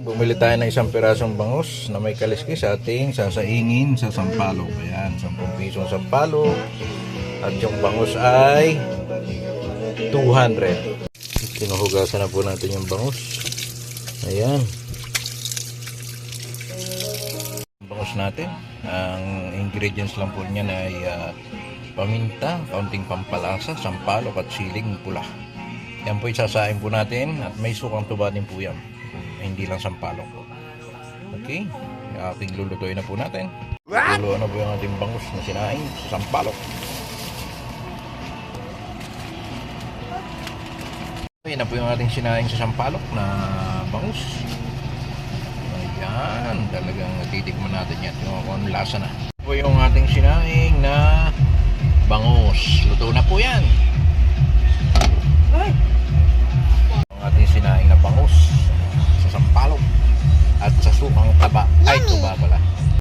Bumili tayo ng isang pirasong bangus na may kaliskis sa ating sasaingin sa sampalok. Ayan, 10 pisong sampalok. At yung bangus ay 200. Sinuhugasan na po natin yung bangus. Ayan. Ang bangus natin. Ang ingredients lang po niyan ay ah, paminta, kaunting pampalasa, sampalok at siling pula. Yan po isasain po natin at may sukang tuba din po yan. Hindi lang sampalok. Okay, ating lulutuin na po natin. Lulutuin na po yung ating bangus na sinaing sa sampalok. Okay na po yung ating sinaing sa sampalok na bangus. Ayan, talagang titikman natin yan. Yung kung lasa na. Ito po yung ating sinaing na bangus. Luto na po yan. Taba. Ay, tuba pala.